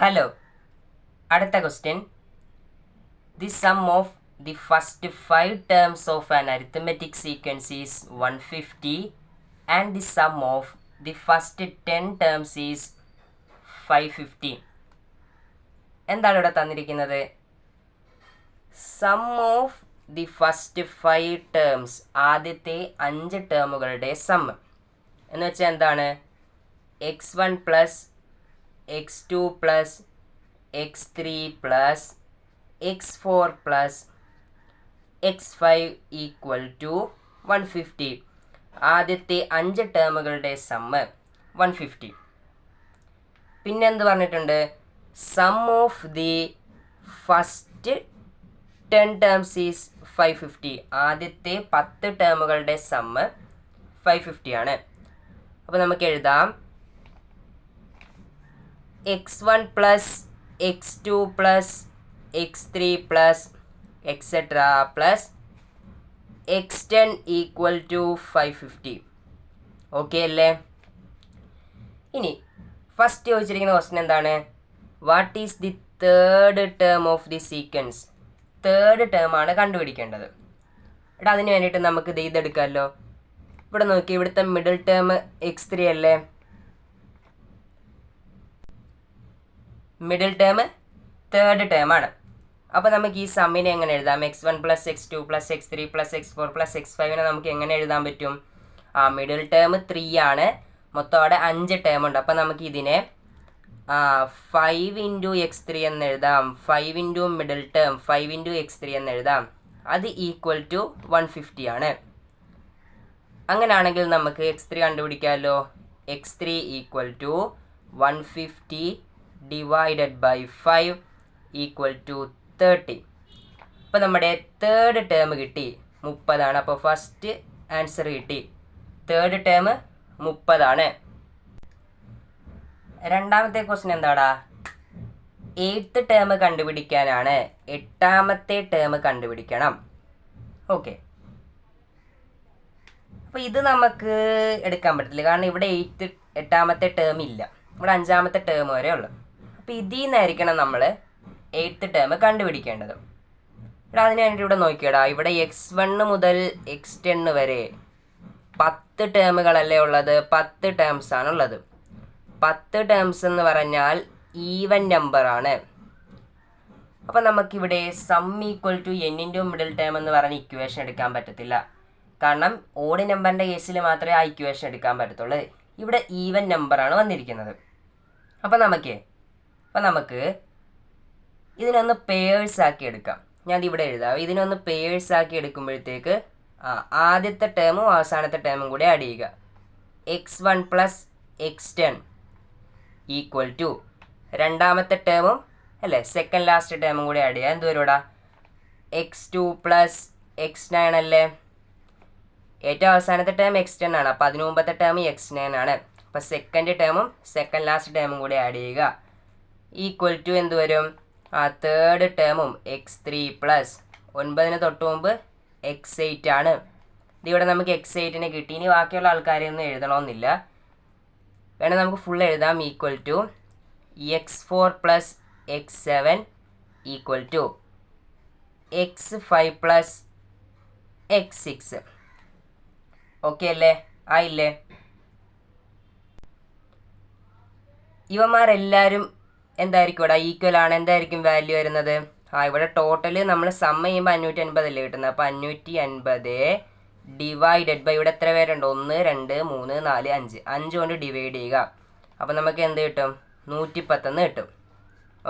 Hello അടുത്ത question the sum of the first five terms of an arithmetic sequence is one fifty and the sum of the first ten terms is five fifty എന്താണ് ഇവിടെ തന്നിരിക്കുന്നത്? Sum of the first five terms ആദ്യത്തെ അഞ്ച് ടേമുകളുടെ sum എന്ന് വെച്ചാൽ എന്താണ്? X one plus x two plus x three plus x four plus x five equal to one fifty ആദ്യത്തെ അഞ്ച് ടേമുകളുടെ സമ്മ് വൺ ഫിഫ്റ്റി പിന്നെന്ത് പറഞ്ഞിട്ടുണ്ട്? Sum of the first ten terms is five fifty ആദ്യത്തെ പത്ത് ടേമുകളുടെ സമ്മ് ഫൈവ് ഫിഫ്റ്റി ആണ്. അപ്പോൾ നമുക്ക് എഴുതാം. X one plus x two plus x three plus etcetera plus x ten equal to five fifty okay അല്ലേ? ഇനി ഫസ്റ്റ് ചോദിച്ചിരിക്കുന്ന ക്വസ്റ്റൻ എന്താണ്? What is the third term of the sequence third term ആണ് കണ്ടുപിടിക്കേണ്ടത്. എടാ അതിന് വേണ്ടിയിട്ട് നമുക്ക് ഇത് ഇതെടുക്കാമല്ലോ ഇവിടെ നോക്കി ഇവിടുത്തെ മിഡിൽ ടേം എക്സ് ത്രീ അല്ലേ? മിഡിൽ ടേം തേർഡ് ടേം ആണ്. അപ്പോൾ നമുക്ക് ഈ സമ്മിനെ എങ്ങനെ എഴുതാം? X one plus x two plus x three plus x four plus x ഫൈവിനെ നമുക്ക് എങ്ങനെ എഴുതാൻ പറ്റും? ആ മിഡിൽ ടേം ത്രീ ആണ്. മൊത്തം അവിടെ അഞ്ച് ടേം ഉണ്ട്. അപ്പോൾ നമുക്ക് ഇതിനെ ഫൈവ് ഇന്റു എക്സ് ത്രീ എന്ന് എഴുതാം. Five into middle term five into x three എന്ന് എഴുതാം. അത് ഈക്വൽ ടു വൺ ഫിഫ്റ്റി ആണ്. അങ്ങനെയാണെങ്കിൽ നമുക്ക് X three കണ്ടുപിടിക്കാമല്ലോ x three equal to one fifty divided by five equal to thirty അപ്പോൾ നമ്മുടെ തേർഡ് ടേം കിട്ടി. മുപ്പതാണ്. അപ്പോൾ ഫസ്റ്റ് ആൻസർ കിട്ടി. തേർഡ് ടേം മുപ്പതാണ്. രണ്ടാമത്തെ ക്വസ്റ്റ്യൻ എന്താടാ? എയ്ത്ത് ടേം കണ്ടുപിടിക്കാനാണ്. എട്ടാമത്തെ ടേം കണ്ടുപിടിക്കണം. ഓക്കെ അപ്പോൾ ഇത് നമുക്ക് എടുക്കാൻ പറ്റത്തില്ല. കാരണം ഇവിടെ എയ്ത്ത് എട്ടാമത്തെ ടേം ഇല്ല. ഇവിടെ അഞ്ചാമത്തെ ടേം വരെ ഉള്ളു. അപ്പോൾ ഇതിൽ നിന്നായിരിക്കണം നമ്മൾ എയ്ത്ത് ടേം കണ്ടുപിടിക്കേണ്ടത്. എടാ അതിന് വേണ്ടി ഇവിടെ നോക്കിയടാ. ഇവിടെ എക്സ് വണ്ണ് മുതൽ എക്സ് ടെന്ന് വരെ പത്ത് ടേമുകളല്ലേ ഉള്ളത്? പത്ത് ടേംസ് ആണ് ഉള്ളത്. പത്ത് ടേംസ് എന്ന് പറഞ്ഞാൽ ഈവൻ നമ്പർ ആണ്. അപ്പോൾ നമുക്കിവിടെ സം ഈക്വൽ ടു എന്നിന്റെ മിഡിൽ ടേം എന്ന് പറഞ്ഞ ഇക്വേഷൻ എടുക്കാൻ പറ്റത്തില്ല. കാരണം ഓഡ് നമ്പറിന്റെ കേസിൽ മാത്രമേ ആ ഇക്വേഷൻ എടുക്കാൻ പറ്റത്തുള്ളൂ. ഇവിടെ ഈവൻ നമ്പറാണ് വന്നിരിക്കുന്നത്. അപ്പോൾ നമുക്ക് അപ്പോൾ നമുക്ക് ഇതിനൊന്ന് പേഴ്സ് ആക്കി എടുക്കാം. ഞാൻ ഇവിടെ എഴുതാം ഇതിനൊന്ന് പേഴ്സ് ആക്കി എടുക്കുമ്പോഴത്തേക്ക് ആ ആദ്യത്തെ ടേമും അവസാനത്തെ ടേമും കൂടി ആഡ് ചെയ്യുക. X one plus x ten equal to രണ്ടാമത്തെ ടേമും അല്ലേ സെക്കൻഡ് ലാസ്റ്റ് ടേമും കൂടി ആഡ് ചെയ്യുക എന്ത് വരൂടാ x two plus x nine അല്ലേ? ഏറ്റവും അവസാനത്തെ ടേം എക്സ് ടെൻ ആണ്. അപ്പോൾ അതിനു മുമ്പത്തെ ടേം എക്സ് നയൻ ആണ്. അപ്പോൾ സെക്കൻഡ് ടേമും സെക്കൻഡ് ലാസ്റ്റ് ടേമും കൂടി ആഡ് ചെയ്യുക. ഈക്വൽ ടു എന്ത് വരും? ആ തേർഡ് ടേമും എക്സ് ത്രീ പ്ലസ് ഒൻപതിന് തൊട്ട് മുമ്പ് എക്സ് എയ്റ്റ് ആണ്. ഇതിവിടെ നമുക്ക് എക്സ് എയ്റ്റിനെ കിട്ടി. ഇനി ബാക്കിയുള്ള ആൾക്കാരെയൊന്നും എഴുതണമെന്നില്ല. വേണമെങ്കിൽ നമുക്ക് ഫുൾ എഴുതാം. Equal to x four plus x seven equal to x five plus x six okay അല്ലേ? ആയില്ലേ? ഇവന്മാരെല്ലാവരും എന്തായിരിക്കും ഇവിടെ? ഈക്വൽ ആണ്. എന്തായിരിക്കും വാല്യൂ വരുന്നത്? ആ ഇവിടെ ടോട്ടൽ നമ്മൾ സമ്മ ചെയ്യുമ്പോൾ അഞ്ഞൂറ്റി അൻപതല്ലേ കിട്ടുന്നത്? അപ്പോൾ അഞ്ഞൂറ്റി അൻപത് ഡിവൈഡഡ് ബൈ ഇവിടെ എത്ര പേരുണ്ട്? ഒന്ന് രണ്ട് മൂന്ന് നാല് അഞ്ച്. അഞ്ച് കൊണ്ട് ഡിവൈഡ് ചെയ്യുക. അപ്പോൾ നമുക്ക് എന്ത് കിട്ടും? നൂറ്റി പത്തൊന്ന് കിട്ടും.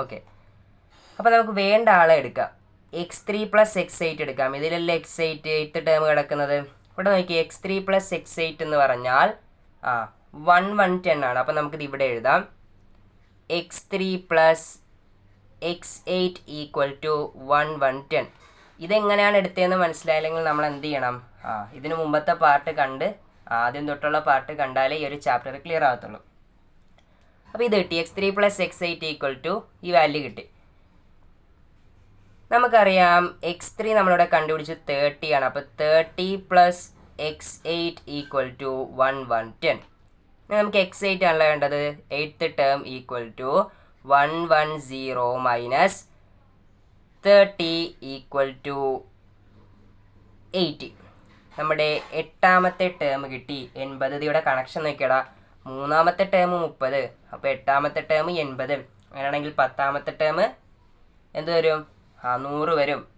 ഓക്കെ അപ്പോൾ നമുക്ക് വേണ്ട ആളെ എടുക്കാം. X three plus x eight എടുക്കാം. ഇതിലല്ലേ എക്സ് എയ്റ്റ് എയ്ത്ത് ടേം കിടക്കുന്നത്? ഇവിടെ നോക്കി x three plus x eight എന്ന് പറഞ്ഞാൽ ആ വൺ വൺ ടെൻ ആണ്. അപ്പോൾ നമുക്കിത് ഇവിടെ എഴുതാം. X three plus x eight equal to one one ten ഇതെങ്ങനെയാണ് എടുത്തതെന്ന് മനസ്സിലായില്ലെങ്കിൽ നമ്മൾ എന്ത് ചെയ്യണം? ആ ഇതിന് മുമ്പത്തെ പാർട്ട് കണ്ട് ആദ്യം തൊട്ടുള്ള പാർട്ട് കണ്ടാലേ ഈ ഒരു ചാപ്റ്റർ ക്ലിയർ ആകത്തുള്ളൂ അപ്പോൾ ഇത് കിട്ടി. X three plus x eight equal to ഈ വാല്യൂ കിട്ടി. നമുക്കറിയാം എക്സ് ത്രീ നമ്മളിവിടെ കണ്ടുപിടിച്ച് തേർട്ടി ആണ്. അപ്പോൾ thirty plus x eight equal to one one ten നമുക്ക് എക്സ് എയ്റ്റ് ആണല്ലോ വേണ്ടത്. Eighth term equal to one one zero minus thirty equal to eighty നമ്മുടെ എട്ടാമത്തെ ടേം കിട്ടി. എൺപത്. ഇതിയുടെ കണക്ഷൻ നോക്കിയടാ. മൂന്നാമത്തെ ടേം മുപ്പത്. അപ്പോൾ എട്ടാമത്തെ ടേം എൺപത്. അങ്ങനെയാണെങ്കിൽ പത്താമത്തെ ടേം എന്ത് വരും? ആ നൂറ് വരും.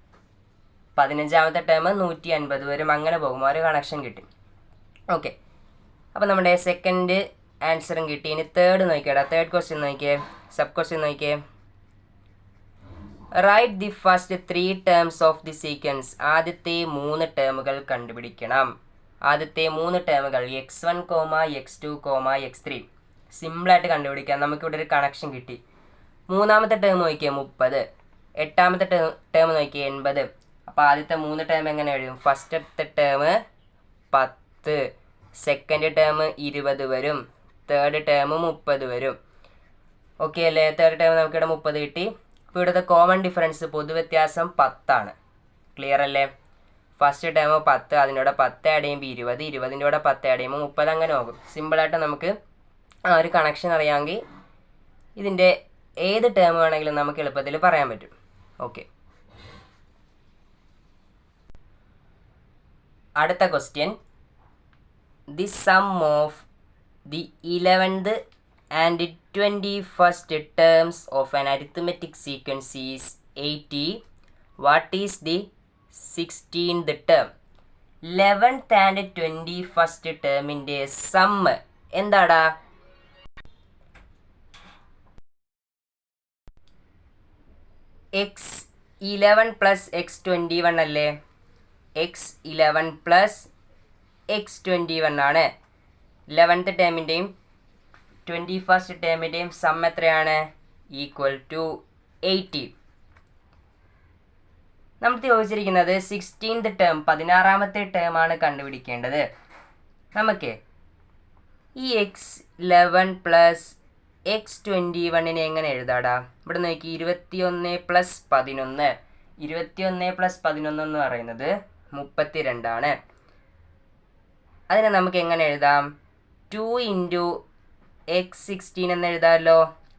പതിനഞ്ചാമത്തെ ടേം നൂറ്റി അൻപത് വരും. അങ്ങനെ പോകും. ഒരു കണക്ഷൻ കിട്ടി. ഓക്കെ അപ്പോൾ നമ്മുടെ സെക്കൻഡ് ആൻസറും കിട്ടി. ഇനി തേർഡ് നോക്കിയടാ. തേർഡ് ക്വസ്റ്റ്യൻ നോക്കിയേ. സബ് ക്വസ്റ്റ്യൻ നോക്കിയേ. Right the first three terms of the sequence ആദ്യത്തെ മൂന്ന് ടേമുകൾ കണ്ടുപിടിക്കണം. ആദ്യത്തെ മൂന്ന് ടേമുകൾ x one comma x two comma x three സിമ്പിളായിട്ട് കണ്ടുപിടിക്കാം. നമുക്കിവിടെ ഒരു കണക്ഷൻ കിട്ടി. മൂന്നാമത്തെ ടേം നോക്കിയാൽ മുപ്പത്. എട്ടാമത്തെ ടേം ടേം നോക്കിയാൽ എൺപത്. അപ്പോൾ ആദ്യത്തെ മൂന്ന് ടേം എങ്ങനെ എഴുതും? ഫസ്റ്റത്തെ ടേം പത്ത്. സെക്കൻഡ് ടേം ഇരുപത് വരും. തേർഡ് ടേം മുപ്പത് വരും. ഓക്കെ അല്ലേ? തേർഡ് ടേം നമുക്കിവിടെ മുപ്പത് കിട്ടി. ഇപ്പോൾ ഇവിടുത്തെ കോമൺ ഡിഫറൻസ് പൊതുവ്യത്യാസം പത്താണ്. ക്ലിയർ അല്ലേ? ഫസ്റ്റ് ടേം പത്ത് അതിന്റെ പത്ത് ആഡ് ചെയ്യുമ്പോൾ ഇരുപത് ഇരുപതിന്റെ കൂടെ പത്ത് ആഡ് ചെയ്യുമ്പോൾ മുപ്പത് അങ്ങനെ ആകും സിമ്പിളായിട്ട് നമുക്ക് ആ ഒരു കണക്ഷൻ അറിയാമെങ്കിൽ ഇതിന്റെ ഏത് ടേം വേണമെങ്കിലും നമുക്ക് എളുപ്പത്തിൽ പറയാൻ പറ്റും. ഓക്കെ അടുത്ത question the sum of the 11th and 21st terms of an arithmetic sequence is 80 what is the 16th term 11th and 21st ടേമിന്റെ സം എന്താടാ x eleven plus x twenty one അല്ലേ x eleven plus x twenty one ആണ് eleventh ടേമിന്റെയും twenty first ടേമിന്റെയും sum എത്രയാണ്? Equal to eighty നമ്മൾ ചോദിച്ചിരിക്കുന്നത് sixteenth term പതിനാറാമത്തെ ടേമാണ് കണ്ടുപിടിക്കേണ്ടത്. നമുക്ക് ഈ x eleven plus x twenty വണ്ണിനെ എങ്ങനെ എഴുതാടാ? ഇവിടെ നോക്കി ഇരുപത്തിയൊന്ന് പ്ലസ് പതിനൊന്ന്. ഇരുപത്തിയൊന്ന് പ്ലസ് പതിനൊന്ന് എന്ന് പറയുന്നത് മുപ്പത്തി രണ്ടാണ് അതിനെ നമുക്ക് എങ്ങനെ എഴുതാം? ടു ഇന്റു എക്സ് സിക്സ്റ്റീൻ എന്ന് എഴുതാമല്ലോ.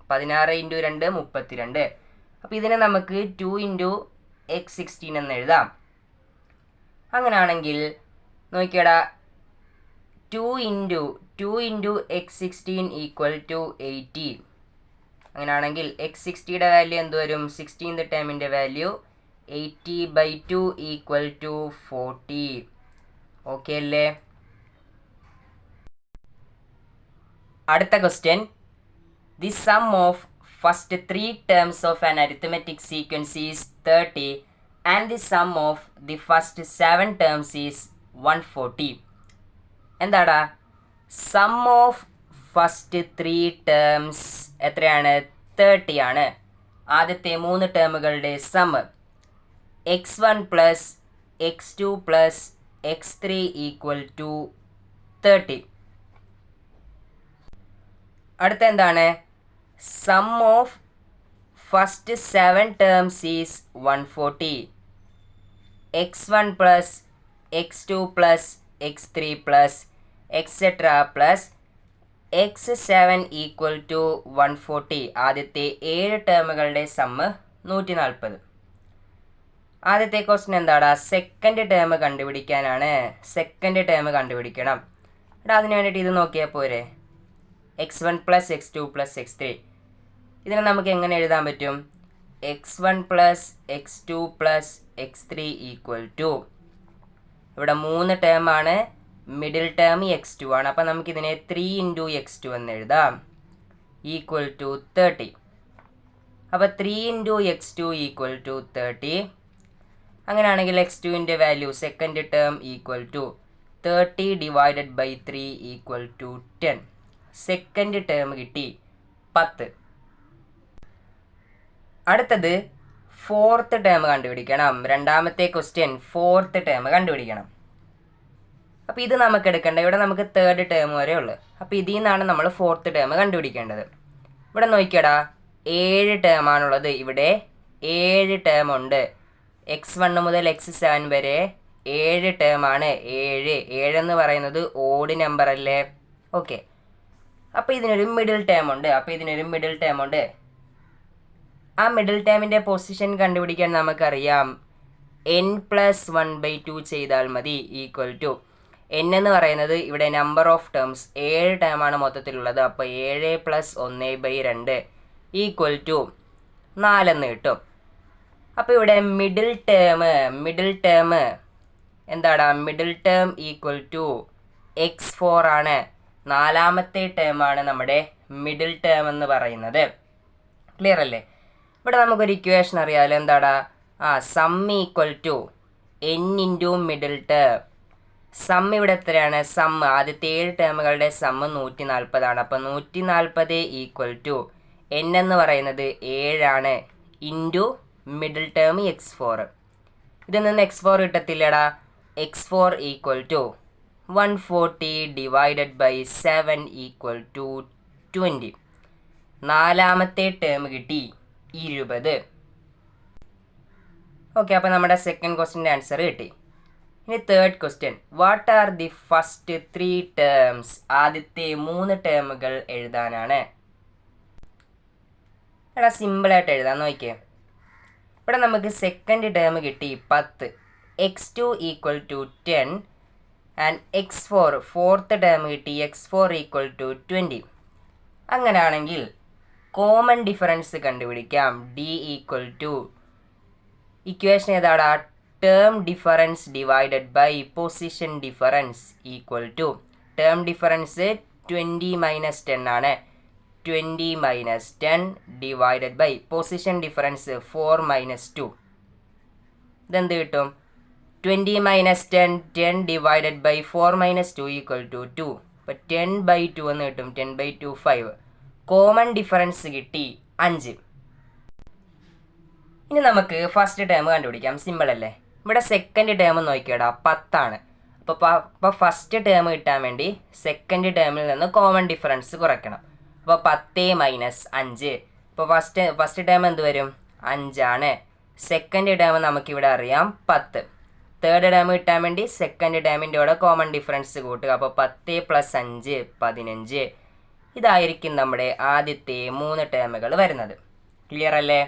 പതിനാറ് ഇന്റു രണ്ട് മുപ്പത്തിരണ്ട്. അപ്പോൾ ഇതിനെ നമുക്ക് ടു ഇന്റു എക്സ് സിക്സ്റ്റീൻ എന്ന് എഴുതാം. അങ്ങനെയാണെങ്കിൽ നോക്കിയടാ. Two into two into x sixteen equal to eighty അങ്ങനെയാണെങ്കിൽ എക്സ് സിക്സ്റ്റിയുടെ വാല്യൂ എന്ത് വരും? Sixteenth ടേമിന്റെ value eighty by two equal to forty okay അല്ലേ? അടുത്ത question the sum of first three terms of an arithmetic sequence is thirty and the sum of the first seven terms is one forty എന്താടാ? Sum of first three terms എത്രയാണ്? Thirty ആണ്. ആദ്യത്തെ മൂന്ന് ടേമുകളുടെ sum x one plus x two plus x three equal to thirty അടുത്ത എന്താണ് sum of first seven terms is one forty x one plus x two plus x three plus etcetera plus x seven equal to one forty ആദ്യത്തെ ഏഴ് ടേമുകളുടെ sum നൂറ്റി നാൽപ്പത് ആദ്യത്തെ question എന്താടാ? Second term കണ്ടുപിടിക്കാനാണ്. സെക്കൻഡ് ടേം കണ്ടുപിടിക്കണം. എടാ അതിന് വേണ്ടിയിട്ട് ഇത് നോക്കിയാൽ പോരെ. X one plus x two plus x three ഇതിനെ നമുക്ക് എങ്ങനെ എഴുതാൻ പറ്റും? X one plus x two plus x three equal to ഇവിടെ മൂന്ന് ടേം ആണ്. മിഡിൽ ടേം എക്സ് ടു ആണ്. അപ്പം നമുക്കിതിനെ ത്രീ ഇന്റു എക്സ് ടു എന്ന് എഴുതാം. ഈക്വൽ ടു തേർട്ടി അപ്പോൾ three into x two equal to thirty അങ്ങനെയാണെങ്കിൽ എക്സ് ടുവിന്റെ value second term equal to thirty divided by three equal to ten second term കിട്ടി. പത്ത്. അടുത്തത് ഫോർത്ത് ടേം കണ്ടുപിടിക്കണം. രണ്ടാമത്തെ ക്വസ്റ്റ്യൻ ഫോർത്ത് ടേം കണ്ടുപിടിക്കണം. അപ്പോൾ ഇത് നമുക്ക് എടുക്കേണ്ട. ഇവിടെ നമുക്ക് തേർഡ് ടേം വരെ ഉള്ളു. അപ്പോൾ ഇതിൽ നിന്നാണ് നമ്മൾ ഫോർത്ത് ടേം കണ്ടുപിടിക്കേണ്ടത്. ഇവിടെ നോക്കിയടാ. ഏഴ് ടേമാണുള്ളത് ഇവിടെ ഏഴ് ടേം ഉണ്ട്. എക്സ് വൺ മുതൽ എക്സ് സെവൻ വരെ ഏഴ് ടേമാണ് ഏഴ്. ഏഴെന്ന് പറയുന്നത് ഓഡ് നമ്പർ അല്ലേ? ഓക്കെ അപ്പോൾ ഇതിനൊരു മിഡിൽ ടേം ഉണ്ട്. അപ്പോൾ ഇതിനൊരു മിഡിൽ ടേം ഉണ്ട്. ആ മിഡിൽ ടേമിന്റെ പൊസിഷൻ കണ്ടുപിടിക്കാൻ നമുക്കറിയാം. N plus one by two ചെയ്താൽ മതി ഈക്വൽ ടു എൻ എന്ന് പറയുന്നത് ഇവിടെ നമ്പർ ഓഫ് ടേംസ് ഏഴ് ടേമാണ് മൊത്തത്തിലുള്ളത്. അപ്പോൾ ഏഴ് പ്ലസ് ഒന്ന് ബൈ രണ്ട് ഈക്വൽ ടു നാലെന്ന് കിട്ടും. അപ്പോൾ ഇവിടെ മിഡിൽ ടേം മിഡിൽ ടേം എന്താണ് middle term equal to x four ആണ്. നാലാമത്തെ ടേമാണ് നമ്മുടെ മിഡിൽ ടേം എന്ന് പറയുന്നത്. ക്ലിയർ അല്ലേ? ഇവിടെ നമുക്കൊരു ഇക്വേഷൻ അറിയാമല്ലോ എന്താടാ? ആ sum equal to n into middle term sum ഇവിടെ എത്രയാണ്? സം ആദ്യത്തെ ഏഴ് ടേമുകളുടെ സം നൂറ്റി നാൽപ്പതാണ് അപ്പോൾ നൂറ്റി നാൽപ്പത് ഈക്വൽ ടു എൻ എന്ന് പറയുന്നത് ഏഴാണ് into middle term x four ഇതിൽ നിന്ന് x four കിട്ടത്തില്ലടാ? X four equal to one forty divided by seven equal to twenty നാലാമത്തെ ടേം കിട്ടി ഇരുപത്. ഓക്കെ അപ്പോൾ നമ്മുടെ സെക്കൻഡ് ക്വസ്റ്റിന്റെ ആൻസർ കിട്ടി. ഇനി third question what are the first three terms ആദ്യത്തെ മൂന്ന് ടേമുകൾ എഴുതാനാണ്. എടാ സിമ്പിളായിട്ട് എഴുതാൻ നോക്കിയേ. ഇവിടെ നമുക്ക് സെക്കൻഡ് ടേം കിട്ടി പത്ത്. X two equal to ten and x four fourth term കിട്ടി x four equal to twenty. അങ്ങനെയാണെങ്കിൽ കോമൺ ഡിഫറൻസ് കണ്ടുപിടിക്കാം. D equal to. ഇക്വേഷൻ ഏതാണ്? Term difference divided by position difference equal to. Term difference twenty minus ten ആണ്. Twenty minus ten divided by position difference four minus two. ഇതെന്ത് കിട്ടും? Twenty minus ten ten divided by four minus two equal to two അപ്പോൾ ten by to എന്ന് കിട്ടും ten by two five common difference കിട്ടി അഞ്ച്. ഇനി നമുക്ക് first term കണ്ടുപിടിക്കാം. സിമ്പിൾ അല്ലേ? ഇവിടെ സെക്കൻഡ് ടേം നോക്കിയടാ പത്താണ്. അപ്പോൾ അപ്പോൾ ഫസ്റ്റ് ടേം കിട്ടാൻ വേണ്ടി സെക്കൻഡ് ടേമിൽ നിന്ന് കോമൺ ഡിഫറൻസ് കുറയ്ക്കണം. അപ്പോൾ പത്ത് മൈനസ് അഞ്ച്. ഇപ്പോൾ ഫസ്റ്റ് ഫസ്റ്റ് ടേം എന്ത് വരും? അഞ്ചാണ്. സെക്കൻഡ് ടേം നമുക്കിവിടെ അറിയാം പത്ത്. തേർഡ് ഡാം കിട്ടാൻ വേണ്ടി സെക്കൻഡ് ഡാമിന്റെ കൂടെ കോമൺ ഡിഫറൻസ് കൂട്ടുക. അപ്പോൾ പത്ത് പ്ലസ് അഞ്ച് പതിനഞ്ച്. ഇതായിരിക്കും നമ്മുടെ ആദ്യത്തെ മൂന്ന് ടേമുകൾ വരുന്നത്. ക്ലിയർ അല്ലേ?